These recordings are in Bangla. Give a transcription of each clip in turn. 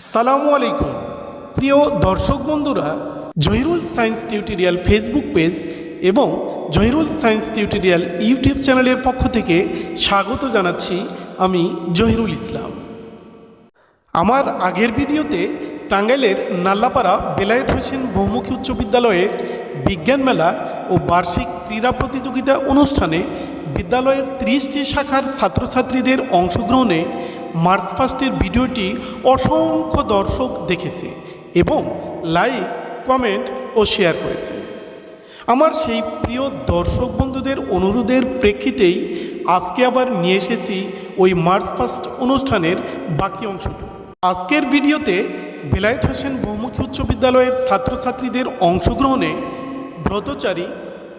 আসসালামু আলাইকুম। প্রিয় দর্শক বন্ধুরা, Jahirul science tutorial Facebook page এবং জহিরুল সায়েন্স টিউটোরিয়াল ইউটিউব চ্যানেলের পক্ষ থেকে স্বাগত জানাচ্ছি আমি জহিরুল ইসলাম। আমার আগের ভিডিওতে টাঙ্গাইলের নাল্লাপাড়া বেলায়েত হোসেন বহুমুখী উচ্চ বিদ্যালয়ের বিজ্ঞান মেলা ও বার্ষিক ক্রীড়া প্রতিযোগিতা অনুষ্ঠানে বিদ্যালয়ের ত্রিশটি শাখার ছাত্রছাত্রীদের অংশগ্রহণে মার্চ ফার্স্টের ভিডিওটি অসংখ্য দর্শক দেখেছে এবং লাইক, কমেন্ট ও শেয়ার করেছে। আমার সেই প্রিয় দর্শক বন্ধুদের অনুরোধের প্রেক্ষিতেই আজকে আবার নিয়ে এসেছি ওই মার্চ ফার্স্ট অনুষ্ঠানের বাকি অংশটুকু আজকের ভিডিওতে বেলায়েত হোসেন বহুমুখী উচ্চ বিদ্যালয়ের ছাত্রছাত্রীদের অংশগ্রহণে Bratachari,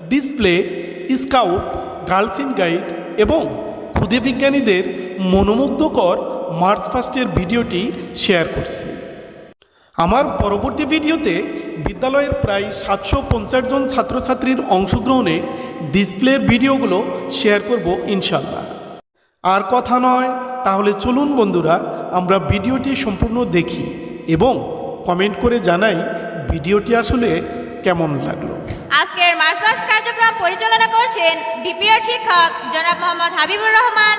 display, scout, girls in guide এবং বিজ্ঞানীদের মনোমুগ্ধকর মার্চ ফার্স্টের ভিডিওটি শেয়ার করছি। আমার পরবর্তী ভিডিওতে বিদ্যালয়ের প্রায় সাতশো পঞ্চাশ জন ছাত্রছাত্রীর অংশগ্রহণে ডিসপ্লের ভিডিওগুলো শেয়ার করব ইনশাল্লাহ আর কথা নয়, তাহলে চলুন বন্ধুরা, আমরা ভিডিওটি সম্পূর্ণ দেখি এবং কমেন্ট করে জানাই ভিডিওটি আসলে কেমন লাগল। আজকের মার্চ কার্যক্রম পরিচালনা করছেন ডিপিআর শিক্ষক জনাব মোহাম্মদ হাবিবুর রহমান।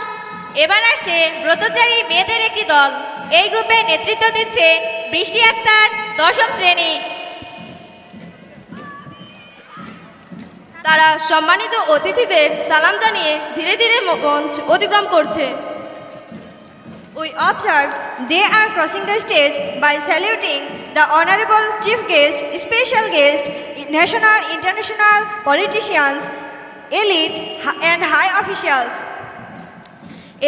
এবার আসছে ব্রতচারী মেয়েদের একটি দল। এই গ্রুপে নেতৃত্ব দিচ্ছে বৃষ্টি আক্তার দশম শ্রেণি। তারা সম্মানিত অতিথিদের সালাম জানিয়ে ধীরে ধীরে মঞ্চ অতিক্রম করছে। We observe they are crossing the stage by saluting the honorable chief guest, special guest, national, international politicians, elite and high officials.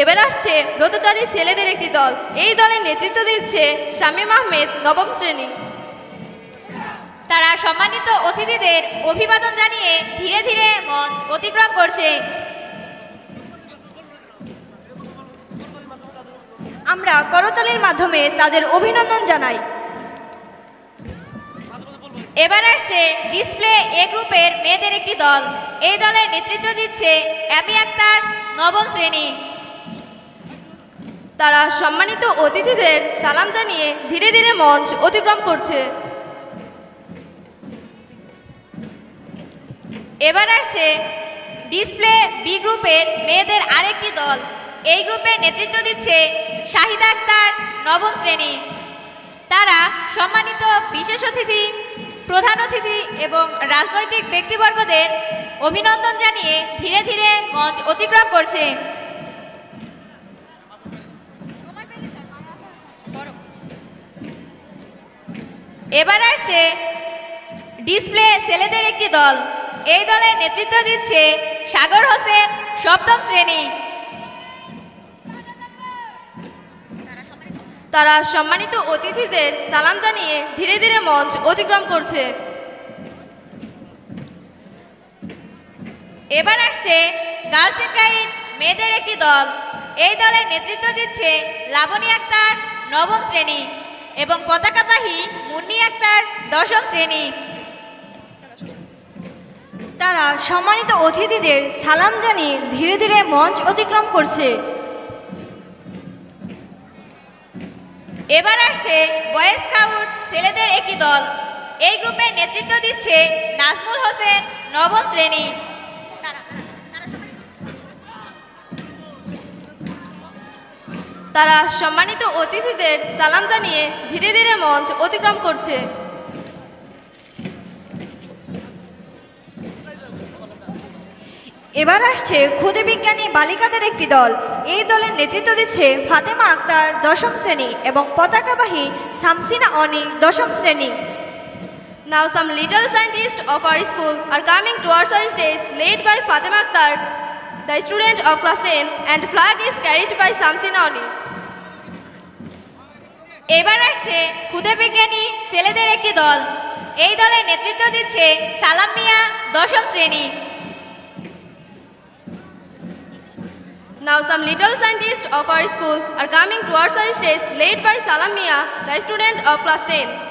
এবার আসছে ব্রতচারী ছেলেদের একটি দল। এই দলের নেতৃত্ব দিচ্ছে শামীম আহমেদ নবম শ্রেণি। তারা সম্মানিত অতিথিদের অভিবাদন জানিয়ে ধীরে ধীরে মঞ্চ অতিক্রম করছে। আমরা করতালির মাধ্যমে তাদের অভিনন্দন জানাই। এবার আসছে ডিসপ্লে এ গ্রুপের মেয়েদের একটি দল। এই দলের নেতৃত্ব দিচ্ছে অ্যাবি আক্তার নবম শ্রেণি। তারা সম্মানিত অতিথিদের সালাম জানিয়ে ধীরে ধীরে মঞ্চ অতিক্রম করছে। এবার আসছে ডিসপ্লে বি গ্রুপের মেয়েদের আরেকটি দল। এই গ্রুপের নেতৃত্ব দিচ্ছে শাহিদা আক্তার নবম শ্রেণি। তারা সম্মানিত বিশেষ অতিথি প্রধান অতিথি এবং রাজনৈতিক ব্যক্তিবর্গদের অভিনন্দন জানিয়ে ধীরে ধীরে মঞ্চ অতিক্রম করছে। এবার আসছে ডিসপ্লে ছেলেদের একটি দল। এই দলের নেতৃত্ব দিচ্ছে সাগর হোসেন সপ্তম শ্রেণি। তারা সম্মানিত অতিথিদের সালাম জানিয়ে ধীরে ধীরে মঞ্চ অতিক্রম করছে। এবার আসছে গার্লস মেয়েদের একটি দল। এই দলের নেতৃত্ব দিচ্ছে লাবণী আক্তার নবম শ্রেণি এবং পতাকাবাহী মুন্নি আক্তার দশম শ্রেণি। তারা সম্মানিত অতিথিদের সালাম জানিয়ে ধীরে ধীরে মঞ্চ অতিক্রম করছে। এবার আসছে বয়েজ স্কাউট ছেলেদের একটি দল। এই গ্রুপের নেতৃত্ব দিচ্ছে নাজমুল হোসেন, নবম শ্রেণি। তারা সম্মানিত অতিথিদের সালাম জানিয়ে ধীরে ধীরে মঞ্চ অতিক্রম করছে। এবার আসছে ক্ষুদে বিজ্ঞানী বালিকাদের একটি দল। এই দলের নেতৃত্ব দিচ্ছে ফাতেমা আক্তার দশম শ্রেণি এবং পতাকাবাহী সামসিনা অনি দশম শ্রেণি। Now some little scientist of our school are coming to our days led by Fatema Akter the student of class ten and flag is carried by Samsina Oni এবার আসছে ক্ষুদে বিজ্ঞানী ছেলেদের একটি দল। এই দলের নেতৃত্ব দিচ্ছে সালাম মিয়া দশম শ্রেণি। Now some little scientists of our school are coming towards our stage led by Salam Mia, the student of class 10.